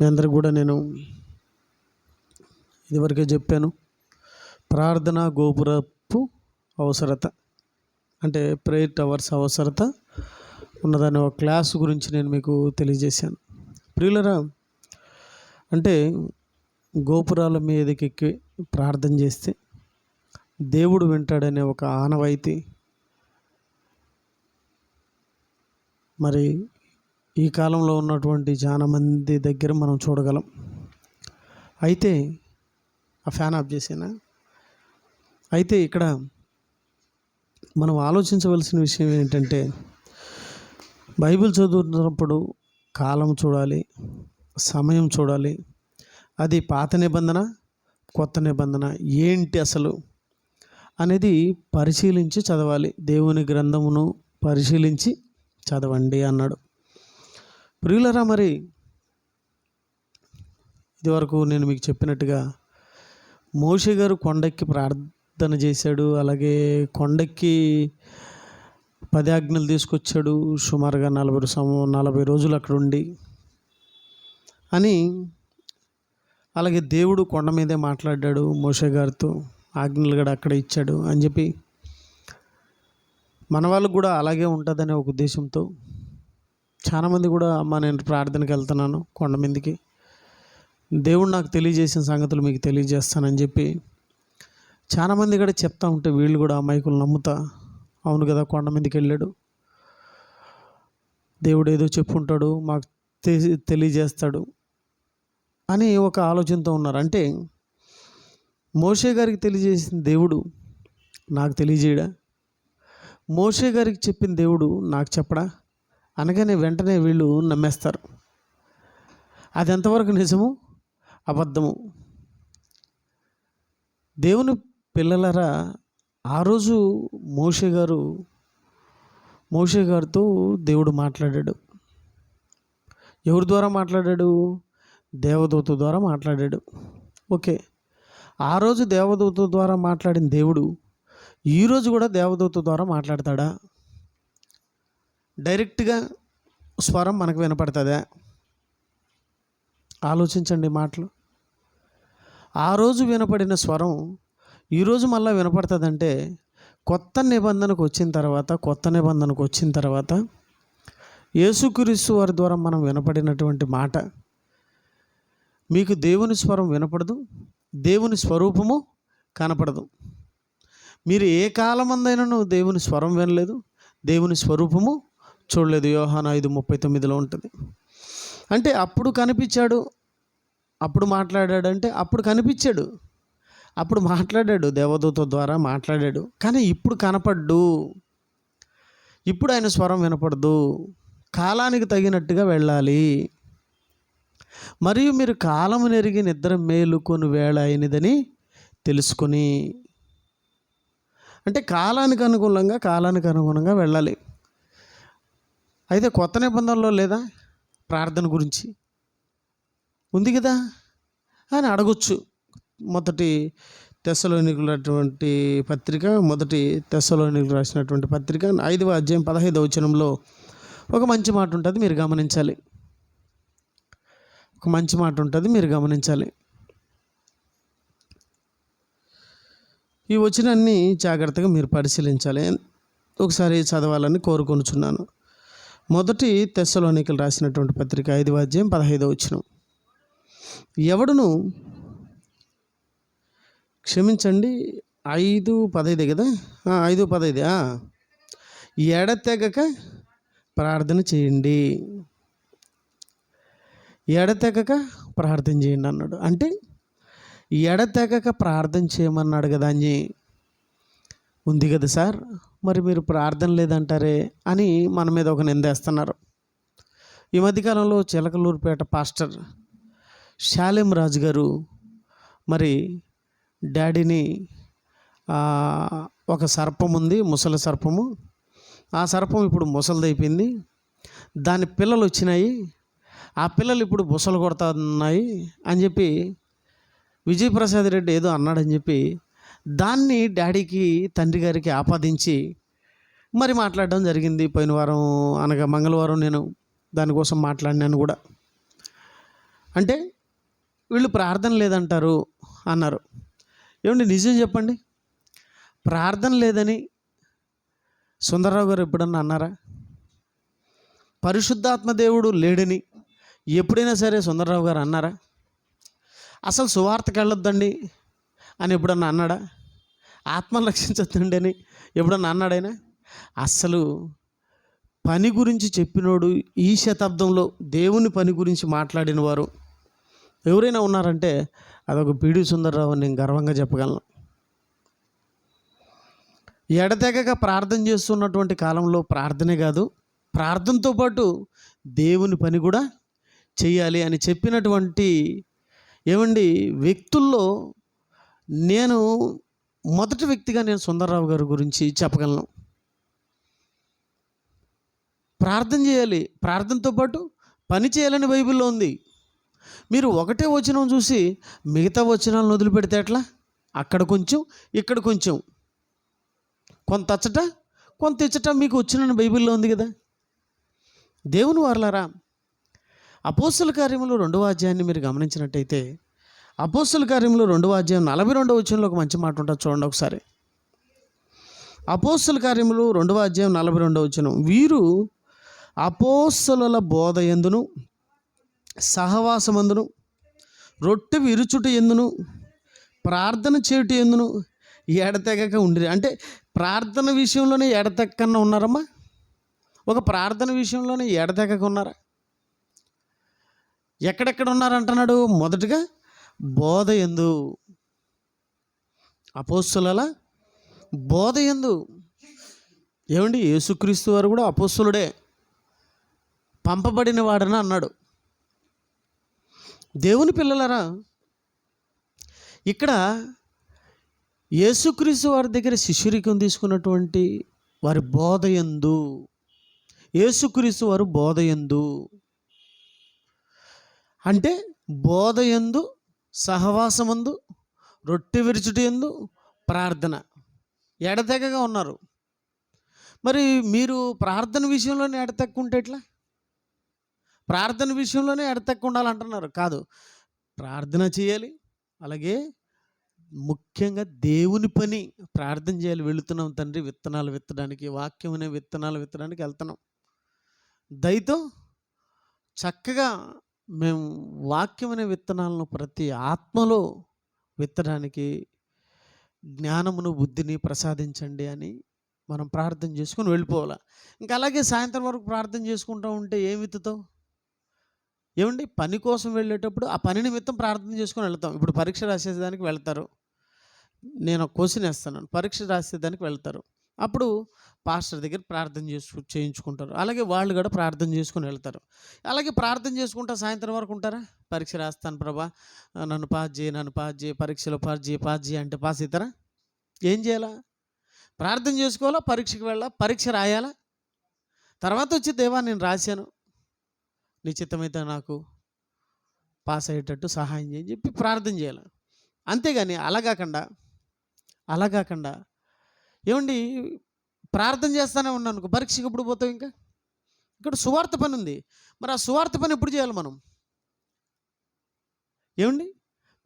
మీ అందరికి కూడా నేను ఇదివరకే చెప్పాను. ప్రార్థన గోపురపు అవసరత అంటే ప్రేయర్ టవర్స్ అవసరత ఉన్నదాని ఒక క్లాస్ గురించి నేను మీకు తెలియజేశాను. ప్రియులరా అంటే గోపురాల మీదకి ఎక్కి ప్రార్థన చేస్తే దేవుడు వింటాడనే ఒక ఆనవాయితీ. మరి ఈ కాలంలో ఉన్నటువంటి చాలా మంది దగ్గర మనం చూడగలం. అయితే ఆ ఫ్యాన్ ఆఫ్ చేసేనా? అయితే ఇక్కడ మనం ఆలోచించవలసిన విషయం ఏంటంటే బైబిల్ చదువుతున్నప్పుడు కాలం చూడాలి సమయం చూడాలి. అది పాత నిబంధన కొత్త నిబంధన ఏంటి అసలు అనేది పరిశీలించి చదవాలి. దేవుని గ్రంథమును పరిశీలించి చదవండి అన్నాడు. ప్రియులరా మరి ఇదివరకు నేను మీకు చెప్పినట్టుగా మోషే గారు కొండెక్కి ప్రార్థన చేశాడు అలాగే కొండెక్కి పది ఆజ్ఞలు తీసుకొచ్చాడు సుమారుగా నలభై సం నలభై రోజులు అక్కడ ఉండి అని అలాగే దేవుడు కొండ మీదే మాట్లాడాడు మోషే గారితో ఆజ్ఞలు కూడా అక్కడ ఇచ్చాడు అని చెప్పి మన వాళ్ళకు కూడా అలాగే ఉంటుందనే ఒక ఉద్దేశంతో చాలామంది కూడా అమ్మ నేను ప్రార్థనకి వెళ్తున్నాను కొండ మీదకి. దేవుడు నాకు తెలియజేసిన సంగతులు మీకు తెలియజేస్తానని చెప్పి చాలామంది కూడా చెప్తా ఉంటే వీళ్ళు కూడా అమాయకులు నమ్ముతా అవును కదా కొండ మీదకి వెళ్ళాడు. దేవుడు ఏదో చెప్పుంటాడు మాకు తెలియజేస్తాడు అని ఒక ఆలోచనతో ఉన్నారు. అంటే మోషే గారికి తెలియజేసిన దేవుడు నాకు తెలియజేయడా? మోషే గారికి చెప్పిన దేవుడు నాకు చెప్పడా? అనగానే వెంటనే వీళ్ళు నమ్మేస్తారు. అది ఎంతవరకు నిజము? అబద్ధము. దేవుని పిల్లలరా ఆ రోజు మోషే గారు మోషే గారితో దేవుడు మాట్లాడాడు. ఎవరి ద్వారా మాట్లాడాడు? దేవదూత ద్వారా మాట్లాడాడు. ఓకే. ఆ రోజు దేవదూత ద్వారా మాట్లాడిన దేవుడు ఈరోజు కూడా దేవదూత ద్వారా మాట్లాడతాడా? డైరెక్ట్గా స్వరం మనకు వినపడుతుందా? ఆలోచించండి మాటలు. ఆ రోజు వినపడిన స్వరం ఈరోజు మళ్ళీ వినపడుతుందంటే కొత్త నిబంధనకు వచ్చిన తర్వాత కొత్త నిబంధనకు వచ్చిన తర్వాత యేసుక్రీస్తు వారి ద్వారా మనం వినపడినటువంటి మాట మీకు దేవుని స్వరం వినపడదు దేవుని స్వరూపము కనపడదు. మీరు ఏ కాలమందైనను దేవుని స్వరం వినలేదు దేవుని స్వరూపము చూడలేదు. యోహాన్ ఐదు ముప్పై తొమ్మిదిలో ఉంటుంది. అంటే అప్పుడు కనిపించాడు. అప్పుడు మాట్లాడాడు అంటే అప్పుడు కనిపించాడు. అప్పుడు మాట్లాడాడు. దేవదూత ద్వారా మాట్లాడాడు. కానీ ఇప్పుడు కనపడ్డు. ఇప్పుడు ఆయన స్వరం వినపడదు. కాలానికి తగినట్టుగా వెళ్ళాలి. మరియు మీరు కాలము నెరిగి నిద్ర మేలుకొని వేళ అయినదని తెలుసుకొని. అంటే కాలానికి అనుగుణంగా కాలానికి అనుగుణంగా వెళ్ళాలి. అయితే కొత్త నిబంధనలో లేదా ప్రార్థన గురించి? ఉంది కదా? అని అడగొచ్చు. మొదటి తెస్సలోనికులటువంటి పత్రిక మొదటి తెసలోనికులు రాసినటువంటి పత్రిక ఐదవ అధ్యాయం పదహైదవ వచనంలో ఒక మంచి మాట ఉంటుంది మీరు గమనించాలి. ఒక మంచి మాట ఉంటుంది మీరు గమనించాలి. ఈ వచనాన్ని జాగ్రత్తగా మీరు పరిశీలించాలి. ఒకసారి చదవాలని కోరుకొనుచున్నాను. మొదటి తెస్సలోనికలు రాసినటువంటి పత్రిక ఐదవ అధ్యాయం పదహైదవ వచ్చిన ఎవడును క్షమించండి? ఐదు పదైదే కదా? ఐదు పదైదే. ఎడతెగక ప్రార్థన చేయండి. ఎడతెగక ప్రార్థన చేయండి అన్నాడు. అంటే ఎడతెగక ప్రార్థన చేయమన్నాడు కదా అని ఉంది కదా సార్? మరి మీరు ప్రార్థన లేదంటారే అని మన మీద ఒక నిందేస్తున్నారు ఈ మధ్యకాలంలో చిలకలూరుపేట పాస్టర్ శాలెం రాజు గారు మరి డాడీని ఒక సర్పం ఉంది ముసలి సర్పము. ఆ సర్పం ఇప్పుడు ముసలిదైపోయింది. దాని పిల్లలు వచ్చినాయి. ఆ పిల్లలు ఇప్పుడు బుసలు కొడుతున్నాయి అని చెప్పి విజయప్రసాద్ రెడ్డి ఏదో అన్నాడని చెప్పి దాన్ని డాడీకి తండ్రి గారికి ఆపాదించి మరి మాట్లాడడం జరిగింది. పోయిన వారం అనగా మంగళవారం నేను దానికోసం మాట్లాడినాను కూడా. అంటే వీళ్ళు ప్రార్థన లేదంటారు అన్నారు. ఏమండి నిజం చెప్పండి. ప్రార్థన లేదని సుందరరావు గారు ఎప్పుడన్నా అన్నారా? పరిశుద్ధాత్మ దేవుడు లేడని ఎప్పుడైనా సరే సుందరరావు గారు అన్నారా? అసలు సువార్తకి వెళ్ళొద్దండి అని ఎప్పుడన్నా అన్నాడా? ఆత్మను రక్షించొద్దండి అని ఎప్పుడన్నా అన్నాడైనా అస్సలు పని గురించి చెప్పినోడు ఈ శతాబ్దంలో దేవుని పని గురించి మాట్లాడిన వారు ఎవరైనా ఉన్నారంటే అదొక పీడి సుందరరావు అని నేను గర్వంగా చెప్పగలను. ఎడతెగక ప్రార్థన చేస్తున్నటువంటి కాలంలో ప్రార్థనే కాదు ప్రార్థనతో పాటు దేవుని పని కూడా చేయాలి అని చెప్పినటువంటి ఏమండి వ్యక్తుల్లో నేను మొదటి వ్యక్తిగా నేను సుందరరావు గారి గురించి చెప్పగలను. ప్రార్థన చేయాలి. ప్రార్థనతో పాటు పని చేయాలని బైబిల్లో ఉంది. మీరు ఒకటే వచనం చూసి మిగతా వచనాలను వదిలిపెడితే ఎట్లా? అక్కడ కొంచెం ఇక్కడ కొంచెం. కొంత అచ్చట కొంత ఇచ్చట మీకు వచ్చిన బైబిల్లో ఉంది కదా? దేవుని వారలారా అపోసల కార్యములు రెండవ అధ్యాయాన్ని మీరు గమనించినట్టయితే అపోస్తుల కార్యములు రెండవ అధ్యాయం నలభై రెండవ వచనంలో ఒక మంచి మాట ఉంటుంది. చూడండి ఒకసారి. అపోస్తుల కార్యములు రెండవ అధ్యాయం నలభై రెండవ వచనం. వీరు అపోస్తుల బోధ ఎందును? సహవాసమందును? రొట్టె విరుచుట ఎందును? ప్రార్థన చేయుట ఎందును? ఎడతెగక ఉండిరి అంటే ప్రార్థన విషయంలోనే ఎడతెక్కన ఉన్నారమ్మా? ఒక ప్రార్థన విషయంలోనే ఎడతెగక ఉన్నారా? ఎక్కడెక్కడ ఉన్నారంటున్నాడు? మొదటగా బోధ ఎందు అపోస్తుల బోధ ఎందు. ఏమండి? యేసుక్రీస్తు వారు కూడా అపోస్తులుడే. పంపబడిన వాడని అన్నాడు. దేవుని పిల్లలరా ఇక్కడ యేసుక్రీస్తు వారి దగ్గర శిష్యురికం తీసుకున్నటువంటి వారి బోధ ఎందు యేసుక్రీస్తు వారు బోధ ఎందు. అంటే బోధ ఎందు సహవాసముందు రొట్టె విరుచుటి ఎందు ప్రార్థన. ఎడతెగగా ఉన్నారు. మరి మీరు ప్రార్థన విషయంలోనే ఎడతెక్కుంటే ఎట్లా? ప్రార్థన విషయంలోనే ఎడతెక్కుండాలంటున్నారు కాదు ప్రార్థన చేయాలి అలాగే ముఖ్యంగా దేవుని పని ప్రార్థన చేయాలి. వెళుతున్నాం తండ్రి విత్తనాలు విత్తడానికి వాక్యం అనే విత్తనాలు విత్తడానికి వెళ్తున్నాం. దయతో చక్కగా మేము వాక్యం అనే విత్తనాలను ప్రతి ఆత్మలో విత్తడానికి జ్ఞానమును బుద్ధిని ప్రసాదించండి అని మనం ప్రార్థన చేసుకుని వెళ్ళిపోవాలి. ఇంకా అలాగే సాయంత్రం వరకు ప్రార్థన చేసుకుంటూ ఉంటే ఏం విత్తుతావు? ఏమండి? పని కోసం వెళ్ళేటప్పుడు ఆ పని నిమిత్తం ప్రార్థన చేసుకొని వెళ్తాం. ఇప్పుడు పరీక్ష రాసేదానికి వెళ్తారు. నేను క్వశ్చన్ వేస్తాను పరీక్ష రాసేదానికి వెళ్తారు. అప్పుడు పాస్టర్ దగ్గర ప్రార్థన చేసుకు చేయించుకుంటారు. అలాగే వాళ్ళు కూడా ప్రార్థన చేసుకుని వెళ్తారు. అలాగే ప్రార్థన చేసుకుంటా సాయంత్రం వరకు ఉంటారా? పరీక్ష రాస్తాను ప్రభా. నన్ను పాస్ చేయి నన్ను పాస్ చేయి పరీక్షలో పాస్ చేయి పాస్ చేయి అంటే పాస్ అవుతారా? ఏం చేయాలా? ప్రార్థన చేసుకోవాలా? పరీక్షకి వెళ్ళా పరీక్ష రాయాలా? తర్వాత వచ్చి దేవా నేను రాశాను. నిశ్చితమైతే నాకు పాస్ అయ్యేటట్టు సహాయం చేయని చెప్పి ప్రార్థన చేయాలి. అంతేగాని అలా కాకుండా అలా కాకుండా ఏమండి ప్రార్థన చేస్తానే ఉన్నాను పరీక్షకి ఎప్పుడు పోతావు ఇంకా? ఇక్కడ సువార్త పని ఉంది. మరి ఆ సువార్త పని ఎప్పుడు చేయాలి మనం? ఏమండి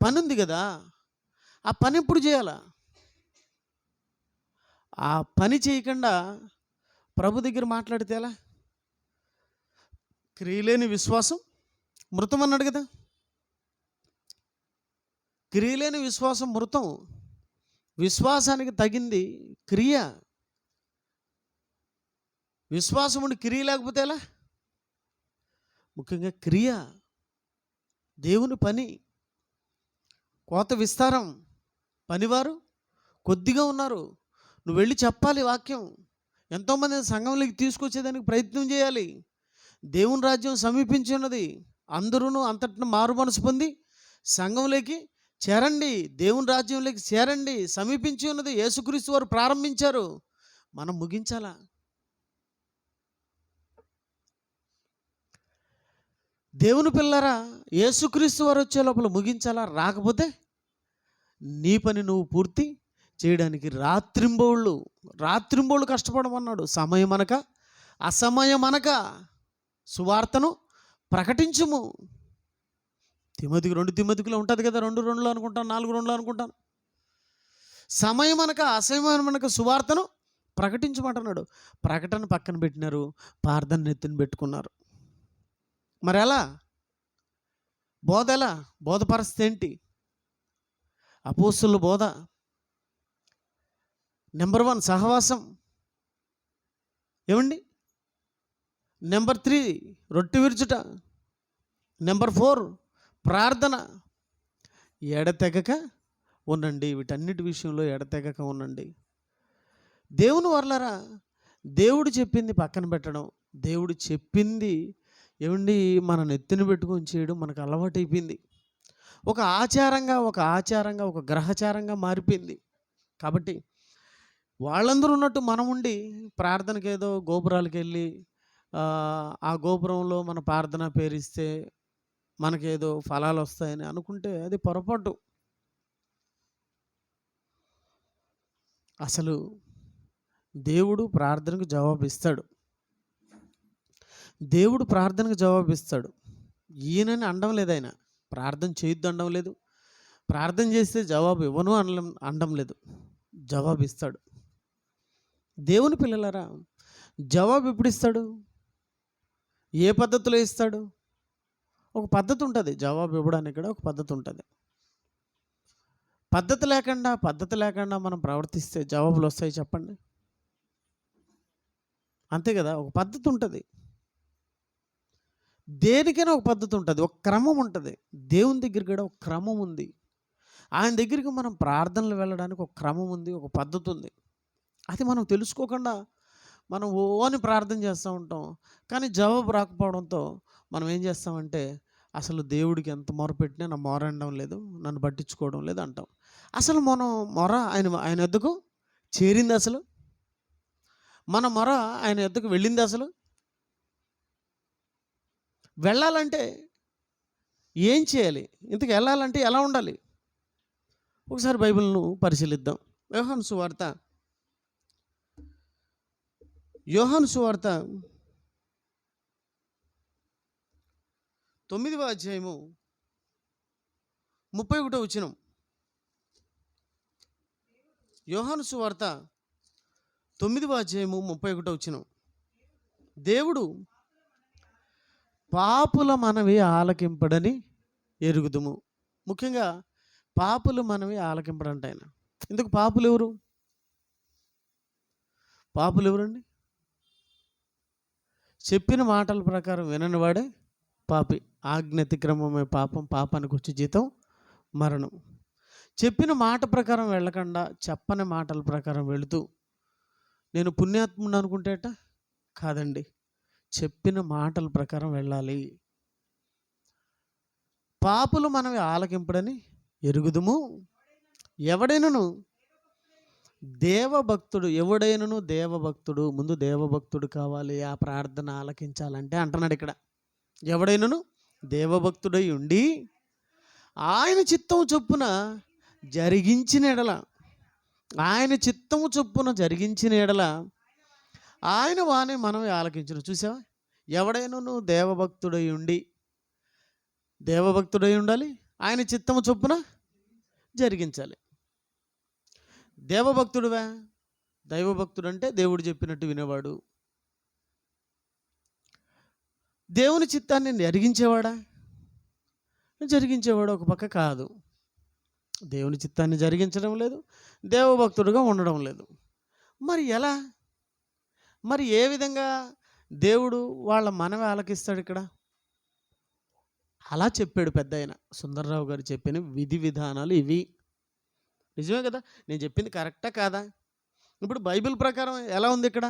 పని ఉంది కదా ఆ పని ఎప్పుడు చేయాలా? ఆ పని చేయకుండా ప్రభు దగ్గర మాట్లాడితే ఎలా? క్రియలేని విశ్వాసం? మృతం అన్నాడు కదా. క్రియలేని విశ్వాసం మృతం విశ్వాసానికి తగింది క్రియ. విశ్వాసం ఉండి క్రియ లేకపోతే ఎలా? ముఖ్యంగా క్రియ దేవుని పని కోత విస్తారం. పనివారు కొద్దిగా ఉన్నారు. నువ్వు వెళ్ళి చెప్పాలి వాక్యం. ఎంతోమంది సంఘంలోకి తీసుకొచ్చేదానికి ప్రయత్నం చేయాలి. దేవుని రాజ్యం సమీపించి ఉన్నది అందరూ అంతటిని మారు మనసు పొంది సంఘంలోకి చేరండి. దేవుని రాజ్యంలోకి చేరండి. సమీపించి ఉన్నది యేసుక్రీస్తు వారు ప్రారంభించారు. మనం ముగించాలా? దేవుని పిల్లరా యేసుక్రీస్తు వారు వచ్చే లోపల ముగించాలా? రాకపోతే నీ పని నువ్వు పూర్తి చేయడానికి రాత్రింబోళ్ళు రాత్రింబోళ్ళు కష్టపడమన్నాడు. సమయం అనక అసమయం అనక సువార్తను ప్రకటించుము. తిమ్మతికి రెండు తిమ్మతికిలో ఉంటుంది కదా రెండు రెండులో అనుకుంటాను నాలుగు రెండులో అనుకుంటాను. సమయం అనక అసమయం అనక సువార్తను ప్రకటించమంటున్నాడు. ప్రకటన పక్కన పెట్టినారు ప్రార్థన నెత్తిని పెట్టుకున్నారు. మరి ఎలా బోధ ఎలా బోధ పరిస్థితి ఏంటి? అపోస్తుల బోధ. నెంబర్ వన్ సహవాసం. ఏమండి? నెంబర్ త్రీ రొట్టె విరుచుట. నెంబర్ ఫోర్ ప్రార్థన. ఎడతెగక ఉండండి. వీటన్నిటి విషయంలో ఎడతెగక ఉండండి. దేవుని వర్లరా దేవుడు చెప్పింది పక్కన పెట్టడం. దేవుడు చెప్పింది ఏమండి? మన నెత్తిని పెట్టుకొని చేయడం మనకు అలవాటైపోయింది. ఒక ఆచారంగా ఒక ఆచారంగా ఒక గ్రహచారంగా మారిపోయింది. కాబట్టి వాళ్ళందరూ ఉన్నట్టు మనం ఉండి ప్రార్థనకి ఏదో గోపురాలకు వెళ్ళి ఆ గోపురంలో మన ప్రార్థన పేరిస్తే మనకేదో ఫలాలు వస్తాయని అనుకుంటే అది పొరపాటు. అసలు దేవుడు ప్రార్థనకు జవాబు ఇస్తాడు దేవుడు ప్రార్థనకు జవాబు ఇస్తాడు ఈయనని అనడం లేదు ఆయన. ప్రార్థన చేయొద్దు అండం లేదు. ప్రార్థన చేస్తే జవాబు ఇవ్వను అనడం అనడం లేదు. జవాబు ఇస్తాడు దేవుని పిల్లలరా జవాబు ఎప్పుడు ఇస్తాడు ఏ పద్ధతిలో ఇస్తాడు? ఒక పద్ధతి ఉంటుంది జవాబు ఇవ్వడానికి కూడా ఒక పద్ధతి ఉంటుంది పద్ధతి లేకుండా పద్ధతి లేకుండా మనం ప్రవర్తిస్తే జవాబులు వస్తాయి చెప్పండి. అంతే కదా? ఒక పద్ధతి ఉంటుంది దేనికైనా ఒక పద్ధతి ఉంటుంది ఒక క్రమం ఉంటుంది. దేవుని దగ్గర కూడా ఒక క్రమం ఉంది. ఆయన దగ్గరికి మనం ప్రార్థనలు వెళ్ళడానికి ఒక క్రమం ఉంది ఒక పద్ధతి ఉంది. అది మనం తెలుసుకోకుండా మనం ఓ అని ప్రార్థన చేస్తూ ఉంటాం. కానీ జవాబు రాకపోవడంతో మనం ఏం చేస్తామంటే అసలు దేవుడికి ఎంత మొర పెట్టినా నా మొర అనడం లేదు నన్ను పట్టించుకోవడం లేదు అంటాం. అసలు మనం మొర ఆయన ఆయన ఎద్దుకు చేరింది అసలు? మన మొర ఆయన ఎద్దుకు వెళ్ళింది అసలు? వెళ్ళాలంటే ఏం చేయాలి? ఇంతకు వెళ్ళాలంటే ఎలా ఉండాలి? ఒకసారి బైబిల్ను పరిశీలిద్దాం. వ్యవహాన్ సువార్త యోహాను సువార్త తొమ్మిదవ అధ్యాయము ముప్పై ఒకటో వచ్చినం యోహాను సువార్త తొమ్మిదవ అధ్యాయము ముప్పై ఒకటో వచ్చినం దేవుడు పాపుల మనవి ఆలకింపడని ఎరుగుదుము. ముఖ్యంగా పాపులు మనవి ఆలకింపడంట ఆయన. ఇందుకు పాపులు ఎవరు? పాపులు ఎవరండి? చెప్పిన మాటల ప్రకారం వినని వాడే పాపి. ఆజ్ఞతిక్రమమే పాపం పాపానికి వచ్చే జీతం మరణం. చెప్పిన మాట ప్రకారం వెళ్ళకుండా చెప్పని మాటల ప్రకారం వెళుతూ నేను పుణ్యాత్ముడు అనుకుంటేట కాదండి. చెప్పిన మాటల ప్రకారం వెళ్ళాలి. పాపులు మనవి ఆలకింపడని ఎరుగుదుము. ఎవడైనను దేవభక్తుడు ఎవడైనను దేవభక్తుడు ముందు దేవభక్తుడు కావాలి ఆ ప్రార్థన ఆలకించాలంటే అంటున్నాడు ఇక్కడ. ఎవడైనను దేవభక్తుడై ఉండి ఆయన చిత్తము చొప్పున జరిగించిన ఎడల ఆయన చిత్తము చొప్పున జరిగించిన ఎడల ఆయన వాణి మనం ఆలకించను. చూసావా? ఎవడైనా దేవభక్తుడై ఉండి దేవభక్తుడై ఉండాలి ఆయన చిత్తము చొప్పున జరిగించాలి. దేవభక్తుడువా? దైవభక్తుడు అంటే దేవుడు చెప్పినట్టు వినేవాడు. దేవుని చిత్తాన్ని జరిగించేవాడా? జరిగించేవాడు ఒక పక్క కాదు. దేవుని చిత్తాన్ని జరిగించడం లేదు దేవభక్తుడుగా ఉండడం లేదు. మరి ఎలా? మరి ఏ విధంగా దేవుడు వాళ్ళ మనవి ఆలకిస్తాడు ఇక్కడ? అలా చెప్పాడు పెద్ద ఆయన సుందర్రావు గారు చెప్పిన విధి విధానాలు ఇవి. నిజమే కదా? నేను చెప్పింది కరెక్టా కాదా? ఇప్పుడు బైబిల్ ప్రకారం ఎలా ఉంది ఇక్కడ?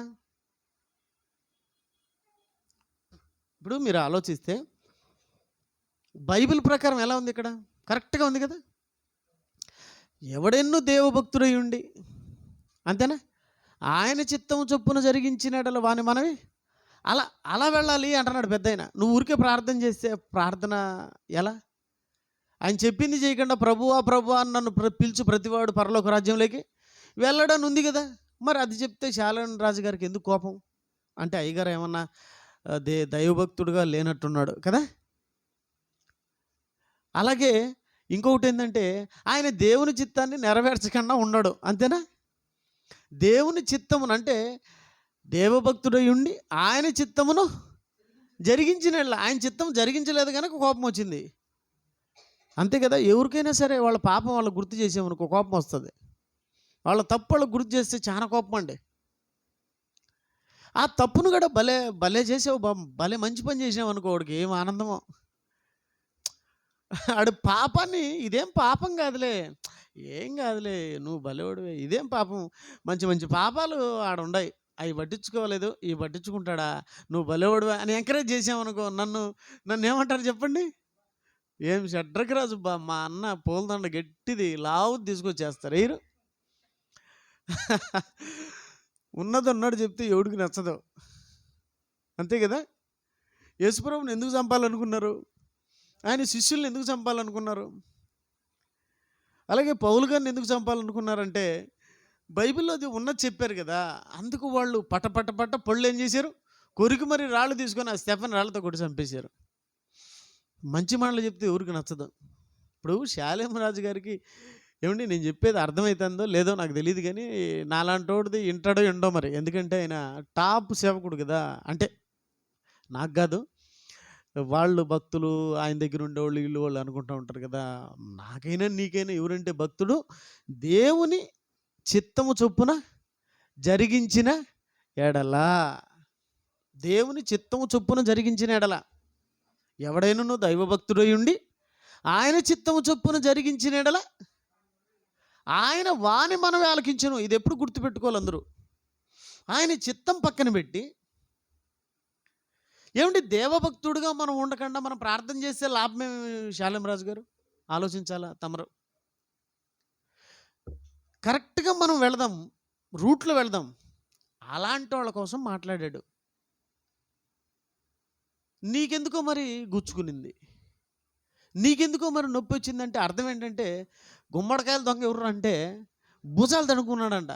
ఇప్పుడు మీరు ఆలోచిస్తే బైబిల్ ప్రకారం ఎలా ఉంది ఇక్కడ? కరెక్ట్గా ఉంది కదా? ఎవడెన్నో దేవభక్తుడై ఉండి అంతేనా? ఆయన చిత్తం చొప్పున జరిగించినడల వాని మనవి అలా అలా వెళ్ళాలి అంటున్నాడు పెద్ద నువ్వు ఊరికే ప్రార్థన చేస్తే ప్రార్థన ఎలా? ఆయన చెప్పింది చేయకుండా ప్రభువా ప్రభువా అని నన్ను ప్ర- పిలిచి ప్రతివాడు పరలోక రాజ్యంలోకి వెళ్ళడని ఉంది కదా. మరి అది చెప్తే శాలన్ రాజుగారికి ఎందుకు కోపం? అంటే అయ్యగారు ఏమన్నా దే దైవభక్తుడుగా లేనట్టున్నాడు కదా. అలాగే ఇంకొకటి ఏంటంటే ఆయన దేవుని చిత్తాన్ని నెరవేర్చకుండా ఉన్నాడు. అంతేనా? దేవుని చిత్తమును అంటే దేవభక్తుడై ఉండి ఆయన చిత్తమును జరిగించిన ఆయన చిత్తం జరిగించలేదు కనుక కోపం వచ్చింది. అంతే కదా ఎవరికైనా సరే వాళ్ళ పాపం వాళ్ళు గుర్తు చేసామనుకో కోపం వస్తుంది. వాళ్ళ తప్పు వాళ్ళు గుర్తు చేస్తే చాలా కోపం అండి. ఆ తప్పును కూడా భలే భలే చేసావు భలే మంచి పని చేసావు అనుకో వాడికి ఏం ఆనందమో. ఆడు పాపాన్ని ఇదేం పాపం కాదులే ఏం కాదులే నువ్వు భలేవాడివే ఇదేం పాపం మంచి మంచి పాపాలు ఆడ ఉండయి అవి పట్టించుకోలేదు ఇవి పట్టించుకుంటాడా నువ్వు భలేవాడివే అని ఎంకరేజ్ చేసామనుకో నన్ను నన్ను ఏమంటారు చెప్పండి? ఏం షడ్రకి రాజు బా మా అన్న పూలదండ గట్టిది లావు తీసుకొచ్చేస్తారు. ఎయిరు ఉన్నది ఉన్నాడు చెప్తే ఎవడికి నచ్చదు. అంతే కదా? యేసుప్రభుని ఎందుకు చంపాలనుకున్నారు? ఆయన శిష్యుల్ని ఎందుకు చంపాలనుకున్నారు? అలాగే పౌలు గారిని ఎందుకు చంపాలనుకున్నారంటే బైబిల్లో అది ఉన్నది చెప్పారు కదా అందుకు వాళ్ళు పట పట పట పళ్ళు ఏం చేశారు? కొరికి మరి రాళ్ళు తీసుకొని ఆ స్టెఫన్ రాళ్ళతో కొట్టి చంపేశారు. మంచి మాటలు చెప్తే ఎవరికి నచ్చదు. ఇప్పుడు శాలేం రాజు గారికి ఏమండి నేను చెప్పేది అర్థమవుతుందో లేదో నాకు తెలియదు కానీ నాలాంటోడిది ఇంటాడో ఎండో మరి. ఎందుకంటే ఆయన టాప్ సేవకుడు కదా. అంటే నాకు కాదు వాళ్ళు భక్తులు ఆయన దగ్గర ఉండేవాళ్ళు వీళ్ళు వాళ్ళు అనుకుంటూ ఉంటారు కదా. నాకైనా నీకైనా ఎవరంటే భక్తుడు దేవుని చిత్తము చొప్పున జరిగించిన ఎడలా దేవుని చిత్తము చొప్పున జరిగించిన ఎడల ఎవడైనను దైవభక్తుడై ఉండి ఆయన చిత్తము చొప్పున జరిగించిన ఎడల ఆయన వాని మనం ఆలకించను. ఇది ఎప్పుడు గుర్తుపెట్టుకోవాలి అందరూ? ఆయన చిత్తం పక్కన పెట్టి ఏమిటి దేవభక్తుడుగా మనం ఉండకుండా మనం ప్రార్థన చేస్తే లాభమే శాలంరాజు గారు? ఆలోచించాలా తమరు? కరెక్ట్గా మనం వెళదాం రూట్లో వెళదాం. అలాంటి వాళ్ళ కోసం మాట్లాడాడు. నీకెందుకో మరి గుచ్చుకునింది. నీకెందుకో మరి నొప్పి వచ్చిందంటే అర్థం ఏంటంటే గుమ్మడికాయలు దొంగ ఎవరు అంటే భుజాలు తడుకున్నాడంట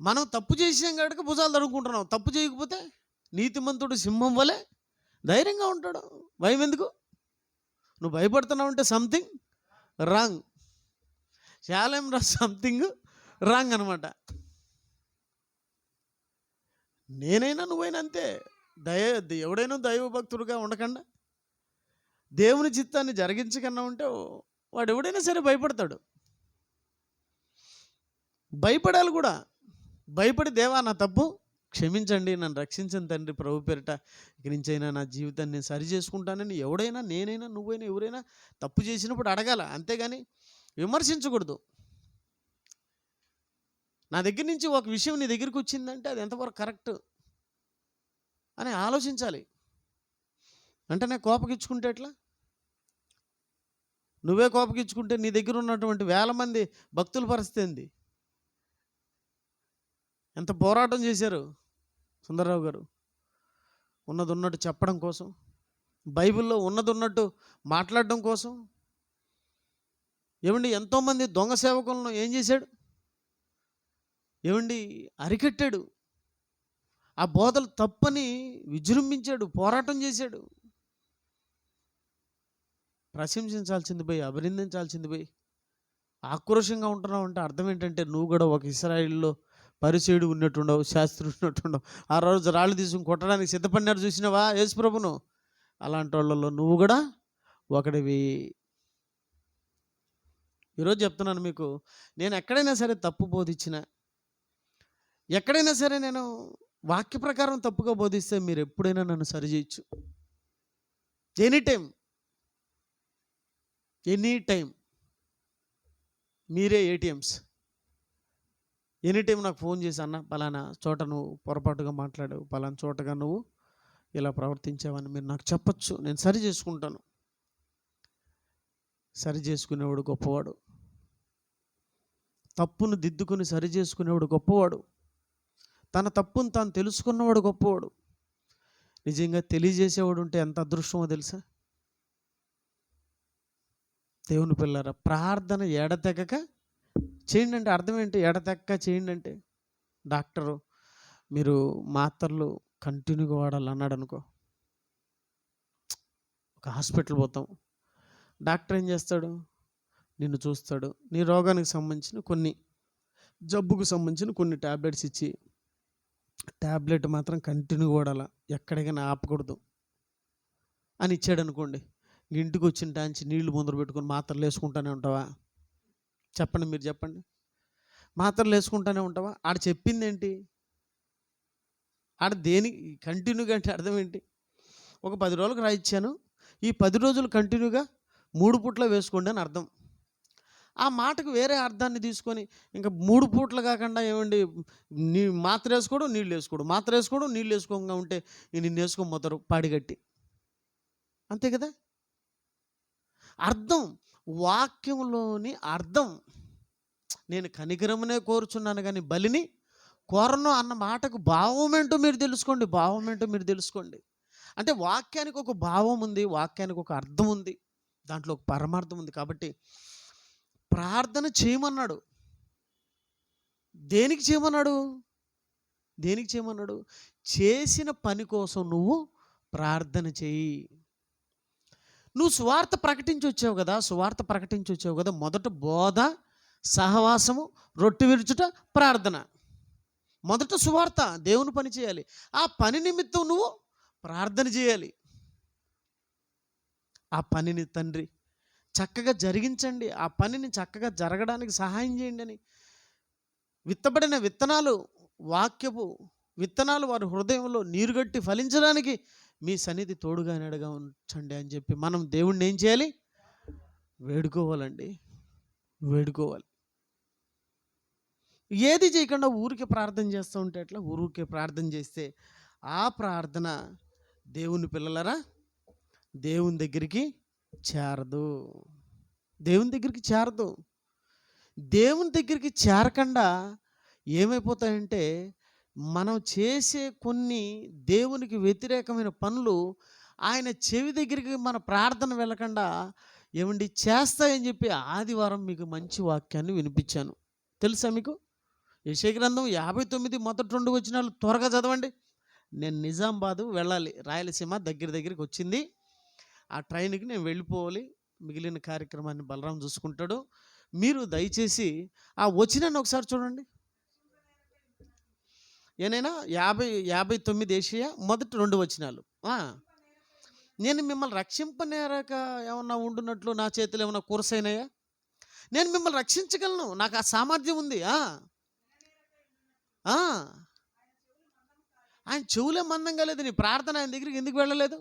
మనం తప్పు చేసాం కాబట్టి భుజాలు తడుకుంటున్నాం తప్పు చేయకపోతే నీతిమంతుడు సింహం వలె ధైర్యంగా ఉంటాడు. భయం ఎందుకు? నువ్వు భయపడుతున్నావు అంటే సంథింగ్ రాంగ్ శాలేం రా సంథింగ్ రాంగ్ అనమాట నేనైనా నువ్వైనా అంతే. దయ ఎవడైనా దైవభక్తుడుగా ఉండకుండా దేవుని చిత్తాన్ని జరిగించకన్నా ఉంటే వాడు ఎవడైనా సరే భయపడతాడు. భయపడాలి కూడా. భయపడి దేవా నా తప్పు క్షమించండి నన్ను రక్షించిన తండ్రి ప్రభు పేరిట. ఇక నుంచైనా నా జీవితాన్ని నేను సరి చేసుకుంటానని ఎవడైనా నేనైనా నువ్వైనా ఎవరైనా తప్పు చేసినప్పుడు అడగాల. అంతేగాని విమర్శించకూడదు. నా దగ్గర నుంచి ఒక విషయం నీ దగ్గరికి వచ్చిందంటే అది ఎంతవరకు కరెక్ట్? అని ఆలోచించాలి. వెంటనే కోపగించుకుంటే ఎట్లా? నువ్వే కోపగించుకుంటే నీ దగ్గర ఉన్నటువంటి వేల మంది భక్తుల పరిస్థితి ఏంది? ఎంత పోరాటం చేశారు సుందరరావు గారు? ఉన్నది ఉన్నట్టు చెప్పడం కోసం బైబిల్లో ఉన్నది ఉన్నట్టు మాట్లాడడం కోసం. ఏమండి ఎంతోమంది దొంగ సేవకులను ఏం చేశాడు? ఏమండి అరికట్టాడు. ఆ బోధలు తప్పని విజృంభించాడు పోరాటం చేశాడు. ప్రశంసించాల్సింది పోయి అభినందించాల్సింది పోయి ఆక్రోషంగా ఉంటున్నావు అంటే అర్థం ఏంటంటే నువ్వు కూడా ఒక ఇస్రాయిల్లో పరిచయుడు ఉన్నట్టుండవు శాస్త్రి ఉన్నట్టుండవు ఆ రోజు రాళ్ళు తీసుకుని కొట్టడానికి సిద్ధపడినారు చూసినావా యేసుప్రభును అలాంటి వాళ్ళలో నువ్వు కూడా ఒకడివి. ఈరోజు చెప్తున్నాను మీకు నేను ఎక్కడైనా సరే తప్పు బోధించిన ఎక్కడైనా సరే నేను వాక్య ప్రకారం తప్పుగా బోధిస్తే మీరు ఎప్పుడైనా నన్ను సరిచేయచ్చు. ఎనీ టైం ఎనీ టైం మీరే ఏటీఎంస్ ఎనీ టైం నాకు ఫోన్ చేసి అన్న పలానా చోట నువ్వు పొరపాటుగా మాట్లాడావు పలానా చోటగా నువ్వు ఇలా ప్రవర్తించావని మీరు నాకు చెప్పచ్చు. నేను సరి చేసుకుంటాను. సరి చేసుకునేవాడు గొప్పవాడు. తప్పును దిద్దుకుని సరి చేసుకునేవాడు గొప్పవాడు. తన తప్పును తాను తెలుసుకున్నవాడు గొప్పవాడు. నిజంగా తెలియజేసేవాడు ఉంటే ఎంత అదృష్టమో తెలుసా? దేవుని పిల్లర ప్రార్థన ఎడతెగక చేయండి అంటే అర్థం ఏంటి ఎడతెక్క చేయండి అంటే డాక్టరు మీరు మాత్రలు కంటిన్యూగా వాడాలి అన్నాడు అనుకో ఒక హాస్పిటల్ పోతాం. డాక్టర్ ఏం చేస్తాడు? నిన్ను చూస్తాడు. నీ రోగానికి సంబంధించిన కొన్ని జబ్బుకు సంబంధించిన కొన్ని ట్యాబ్లెట్స్ ఇచ్చి ట్యాబ్లెట్ మాత్రం కంటిన్యూ వాడాల? ఎక్కడికైనా ఆపకూడదు. అని ఇచ్చాడు అనుకోండి ఇంటికి వచ్చిన టాంచి నీళ్ళు ముందర పెట్టుకొని మాత్రలు వేసుకుంటానే ఉంటావా? చెప్పండి మీరు చెప్పండి. మాత్రలు వేసుకుంటానే ఉంటావా? ఆడ చెప్పింది ఏంటి ఆడ దేనికి కంటిన్యూగా అంటే అర్థం ఏంటి ఒక పది రోజులకు రాయిచ్చాను. ఈ పది రోజులు కంటిన్యూగా మూడు పూట్ల వేసుకోండి అని అర్థం. ఆ మాటకు వేరే అర్థాన్ని తీసుకొని ఇంకా మూడు పూట్లు కాకుండా ఏమండి నీ మాత్ర వేసుకోడు నీళ్ళు వేసుకోడు మాత్ర వేసుకోడు నీళ్ళు వేసుకోకుండా ఉంటే నిన్ను వేసుకోమోతారు పాడిగట్టి. అంతే కదా? అర్థం వాక్యంలోని అర్థం. నేను కనికరమునే కోరుచున్నాను కానీ బలిని కోరను అన్న మాటకు భావం ఏంటో మీరు తెలుసుకోండి భావం ఏంటో మీరు తెలుసుకోండి. అంటే వాక్యానికి ఒక భావం ఉంది వాక్యానికి ఒక అర్థం ఉంది దాంట్లో ఒక పరమార్థం ఉంది. కాబట్టి ప్రార్థన చేయమన్నాడు. దేనికి చేయమన్నాడు? దేనికి చేయమన్నాడు? చేసిన పని కోసం నువ్వు ప్రార్థన చేయి. నువ్వు సువార్త ప్రకటించి వచ్చావు కదా సువార్త ప్రకటించి వచ్చావు కదా మొదట బోధ సహవాసము రొట్టె విరుచుట ప్రార్థన. మొదట సువార్త దేవుని పని చేయాలి. ఆ పని నిమిత్తం నువ్వు ప్రార్థన చేయాలి. ఆ పనిని తండ్రి చక్కగా జరిగించండి. ఆ పనిని చక్కగా జరగడానికి సహాయం చేయండి అని. విత్తబడిన విత్తనాలు వాక్యపు విత్తనాలు వారి హృదయంలో నీరుగట్టి ఫలించడానికి మీ సన్నిధి తోడుగా నడగా ఉంచండి అని చెప్పి మనం దేవుణ్ణి ఏం చేయాలి? వేడుకోవాలండి. వేడుకోవాలి. ఏది చేయకుండా ఊరికే ప్రార్థన చేస్తూ ఉంటే ఎట్లా? ఊరికే ప్రార్థన చేస్తే ఆ ప్రార్థన దేవుని పిల్లలరా? దేవుని దగ్గరికి చేరదు. దేవుని దగ్గరికి చేరదు. దేవుని దగ్గరికి చేరకుండా ఏమైపోతాయంటే మనం చేసే కొన్ని దేవునికి వ్యతిరేకమైన పనులు ఆయన చెవి దగ్గరికి మన ప్రార్థన వెళ్ళకుండా ఏమండి చేస్తాయని చెప్పి ఆదివారం మీకు మంచి వాక్యాన్ని వినిపించాను. తెలుసా మీకు? యశయ గ్రంథం యాభై తొమ్మిది మొదటి రెండు వచ్చినాలు త్వరగా చదవండి. నేను నిజామాబాదు వెళ్ళాలి. రాయలసీమ దగ్గర దగ్గరికి వచ్చింది. ఆ ట్రైన్కి నేను వెళ్ళిపోవాలి. మిగిలిన కార్యక్రమాన్ని బలరాం చూసుకుంటాడు. మీరు దయచేసి ఆ వచ్చినాన్ని ఒకసారి చూడండి. ఏనైనా యాభై యాభై తొమ్మిది ఏషియా మొదటి రెండు వచనాలు నేను మిమ్మల్ని రక్షింపనేరక ఏమన్నా ఉండున్నట్లు నా చేతులు ఏమన్నా కూరసైనాయా నేను మిమ్మల్ని రక్షించగలను. నాకు ఆ సామర్థ్యం ఉంది. ఆయన చెవులే మందం లేదు. నీ ప్రార్థన ఆయన దగ్గరికి ఎందుకు వెళ్ళలేదు?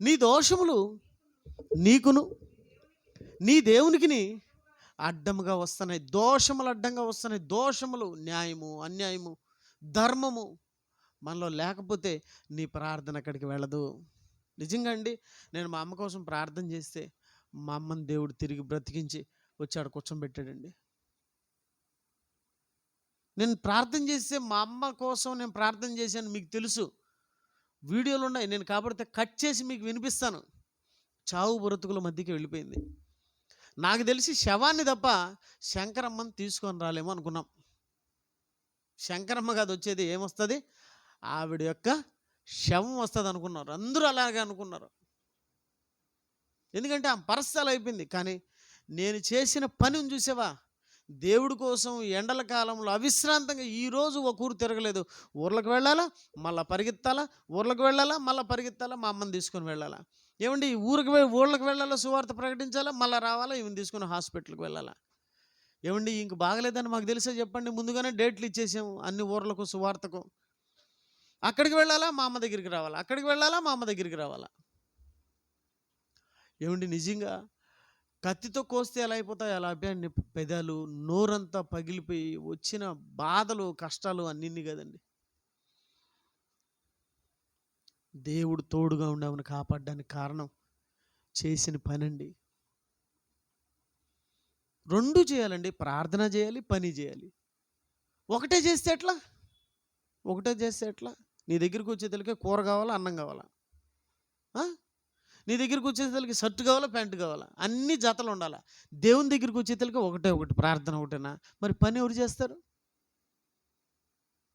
నీ దోషములు నీకును నీ దేవునికిని అడ్డముగా వస్తున్నాయి. దోషములు అడ్డంగా వస్తున్నాయి. దోషములు న్యాయము అన్యాయము ధర్మము మనలో లేకపోతే నీ ప్రార్థన అక్కడికి వెళ్ళదు. నిజంగా అండి నేను మా అమ్మ కోసం ప్రార్థన చేస్తే మా అమ్మని దేవుడు తిరిగి బ్రతికించి వచ్చాడు కూర్చోబెట్టాడండి. నేను ప్రార్థన చేస్తే మా అమ్మ కోసం నేను ప్రార్థన చేశాను మీకు తెలుసు. వీడియోలు ఉన్నాయి. నేను కాబట్టి కట్ చేసి మీకు వినిపిస్తాను. చావు బ్రతుకుల మధ్యకి వెళ్ళిపోయింది. నాకు తెలిసి శవాన్ని తప్ప శంకరమ్మని తీసుకొని రాలేమో అనుకున్నాం. శంకరమ్మ కాదు వచ్చేది ఏమొస్తుంది? ఆవిడ యొక్క శవం వస్తుంది అనుకున్నారు. అందరూ అలాగే అనుకున్నారు. ఎందుకంటే ఆ పరిస్థితి అయిపోయింది. కానీ నేను చేసిన పనిని చూసావా? దేవుడి కోసం ఎండల కాలంలో అవిశ్రాంతంగా ఈరోజు ఒక ఊరు తిరగలేదు. ఊర్లకు వెళ్ళాలా? మళ్ళీ పరిగెత్తాలా? ఊర్లకు వెళ్ళాలా? మళ్ళీ పరిగెత్తాలా? మా అమ్మని తీసుకొని వెళ్ళాలా? ఏమండి ఊరికి ఊళ్ళకి వెళ్ళాలా? సువార్త ప్రకటించాలా? మళ్ళీ రావాలా? ఈమెను తీసుకొని హాస్పిటల్కి వెళ్ళాలా? ఏమండి ఇంక బాగలేదని మాకు తెలిసే చెప్పండి. ముందుగానే డేట్లు ఇచ్చేసాము అన్ని ఊర్లకు సువార్తకు. అక్కడికి వెళ్ళాలా? మా అమ్మ దగ్గరికి రావాలా? అక్కడికి వెళ్ళాలా? మా అమ్మ దగ్గరికి రావాలా? ఏమండి నిజంగా కత్తితో కోస్తే ఎలా అయిపోతాయి? అలా అభ్యాన్ని పెదాలు నోరంతా పగిలిపోయి వచ్చిన బాధలు కష్టాలు అన్నిన్ని కదండి. దేవుడు తోడుగా ఉండి ఆమెను కాపాడడానికి కారణం చేసిన పనండి. రెండు చేయాలండి. ప్రార్థన చేయాలి పని చేయాలి. ఒకటే చేస్తే ఎట్లా? ఒకటే చేస్తే ఎట్లా? నీ దగ్గరికి వచ్చేతలకే కూర కావాలా అన్నం కావాలా? నీ దగ్గరికి వచ్చేసరికి షర్ట్ కావాలా ప్యాంటు కావాలా? అన్ని జతలు ఉండాలా. దేవుని దగ్గరికి వచ్చేసరికి ఒకటే ఒకటి ప్రార్థన ఒకటేనా? మరి పని ఎవరు చేస్తారు?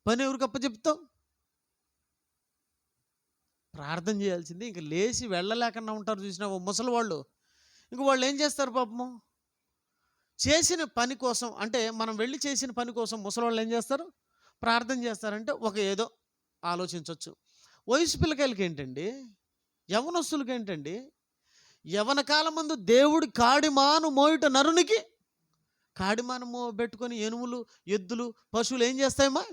పని ఎవరికి అప్పచెప్తావు? ప్రార్థన చేయాల్సింది. ఇంక లేచి వెళ్ళలేకుండా ఉంటారు చూసినావు ముసలి వాళ్ళు ఇంక వాళ్ళు ఏం చేస్తారు పాపము? చేసిన పని కోసం అంటే మనం వెళ్ళి చేసిన పని కోసం ముసలి వాళ్ళు ఏం చేస్తారు? ప్రార్థన చేస్తారంటే ఒక ఏదో ఆలోచించవచ్చు వయసు పిల్లకాయలకి ఏంటండి? యవనస్తులకి ఏంటండి యవన కాలమందు ముందు దేవుడి కాడిమాను మోయుట నరునికి కాడిమాను మో పెట్టుకొని ఎనుములు ఎద్దులు పశువులు ఏం చేస్తాయమ్మా?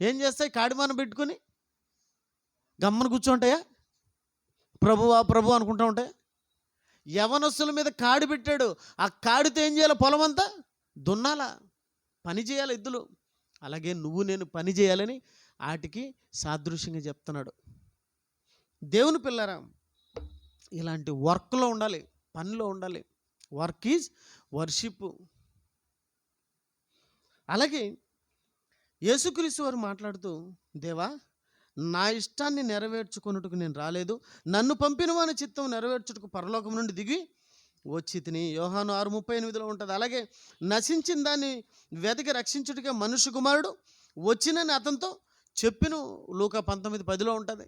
ఏం చేస్తాయి? కాడిమాను పెట్టుకొని గమ్మను కూర్చుంటాయా? ప్రభువా ప్రభు అనుకుంటా ఉంటాయా? యవనస్సుల మీద కాడి పెట్టాడు. ఆ కాడితో ఏం చేయాలి పొలం అంతా దున్నాలా? పని చేయాలి ఎద్దులు. అలాగే నువ్వు నేను పని చేయాలని వాటికి సాదృశ్యంగా చెప్తున్నాడు. దేవుని పిల్లరా ఇలాంటి వర్క్లో ఉండాలి పనిలో ఉండాలి. Work is worship. అలాగే యేసుక్రీస్తు వారు మాట్లాడుతూ దేవా నా ఇష్టాన్ని నెరవేర్చుకొనుటకు నేను రాలేదు. నన్ను పంపిన వాని చిత్తం నెరవేర్చుటకు పరలోకం నుండి దిగి వచ్చి తిని. యోహాను ఆరు ముప్పై ఎనిమిదిలో ఉంటుంది. అలాగే నశించిన దాన్ని వెతికి రక్షించుటకే మనుష్య కుమారుడు వచ్చినని అతనితో చెప్పిన. లూక పంతొమ్మిది పదిలో ఉంటుంది.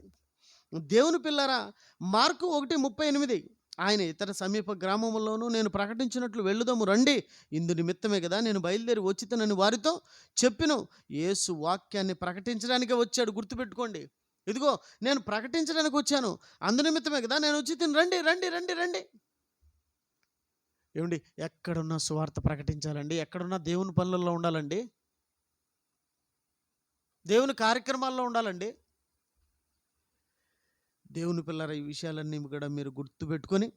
దేవుని పిల్లరా మార్కు ఒకటి ముప్పై ఎనిమిది. ఆయన ఇతర సమీప గ్రామంలోనూ నేను ప్రకటించినట్లు వెళ్ళుదాము రండి. ఇందు నిమిత్తమే కదా నేను బయలుదేరి వచ్చితనని వారితో చెప్పిను. యేసు వాక్యాన్ని ప్రకటించడానికే వచ్చాడు. గుర్తుపెట్టుకోండి. ఇదిగో నేను ప్రకటించడానికి వచ్చాను. అందు నిమిత్తమే కదా నేను వచ్చి తిని రండి రండి రండి రండి. ఏమండి? ఎక్కడున్నా సువార్త ప్రకటించాలండి? ఎక్కడున్నా దేవుని పనులలో ఉండాలండి? దేవుని కార్యక్రమాల్లో ఉండాలండి? దేవుని పిల్లర ఈ విషయాలన్నీ కూడా మీరు గుర్తుపెట్టుకొని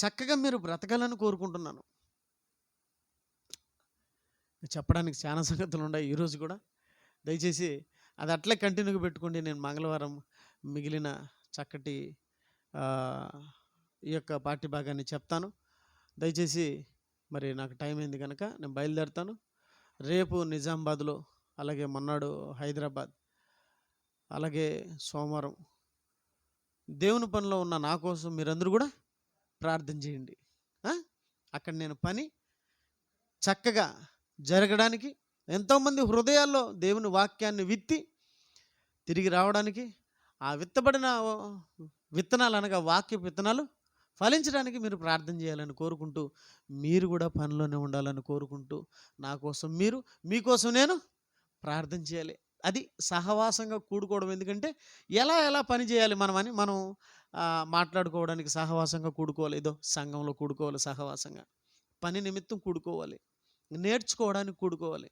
చక్కగా మీరు బ్రతకాలని కోరుకుంటున్నాను. చెప్పడానికి చాలా సంగతులు ఉన్నాయి ఈరోజు కూడా. దయచేసి అది అట్లే కంటిన్యూగా పెట్టుకోండి. నేను మంగళవారం మిగిలిన చక్కటి ఈ యొక్క పార్టీ భాగాన్ని చెప్తాను. దయచేసి మరి నాకు టైం అయింది కనుక నేను బయలుదేరుతాను. రేపు నిజామాబాద్లో అలాగే మొన్నాడు హైదరాబాద్ అలాగే సోమవారం దేవుని పనిలో ఉన్న నా కోసం మీరందరూ కూడా ప్రార్థన చేయండి. అక్కడ నేను పని చక్కగా జరగడానికి ఎంతోమంది హృదయాల్లో దేవుని వాక్యాన్ని విత్తి తిరిగి రావడానికి ఆ విత్తబడిన విత్తనాలు అనగా వాక్య విత్తనాలు ఫలించడానికి మీరు ప్రార్థన చేయాలని కోరుకుంటూ మీరు కూడా పనిలోనే ఉండాలని కోరుకుంటూ నా కోసం మీరు మీకోసం నేను ప్రార్థన చేయాలి. అది సహవాసంగా కూడుకోవడం. ఎందుకంటే ఎలా ఎలా పని చేయాలి మనం అని మనం మాట్లాడుకోవడానికి సహవాసంగా కూడుకోవాలి. ఏదో సంఘంలో కూడుకోవాలి సహవాసంగా. పని నిమిత్తం కూడుకోవాలి. నేర్చుకోవడానికి కూడుకోవాలి.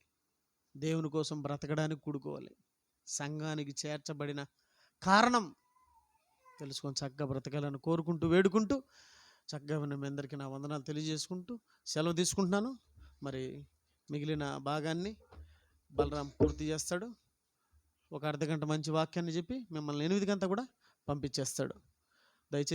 దేవుని కోసం బ్రతకడానికి కూడుకోవాలి. సంఘానికి చేర్చబడిన కారణం తెలుసుకొని చక్కగా బ్రతకాలని కోరుకుంటూ వేడుకుంటూ చక్కగా ఉన్న మీ అందరికీ నా వందనాలు తెలియజేసుకుంటూ సెలవు తీసుకుంటున్నాను. మరి మిగిలిన భాగాన్ని బలరాం పూర్తి చేస్తాడు. ఒక అర్ధగంట మంచి వాక్యాన్ని చెప్పి మిమ్మల్ని ఎనిమిది గంట కూడా పంపించేస్తాడు. దయచేసి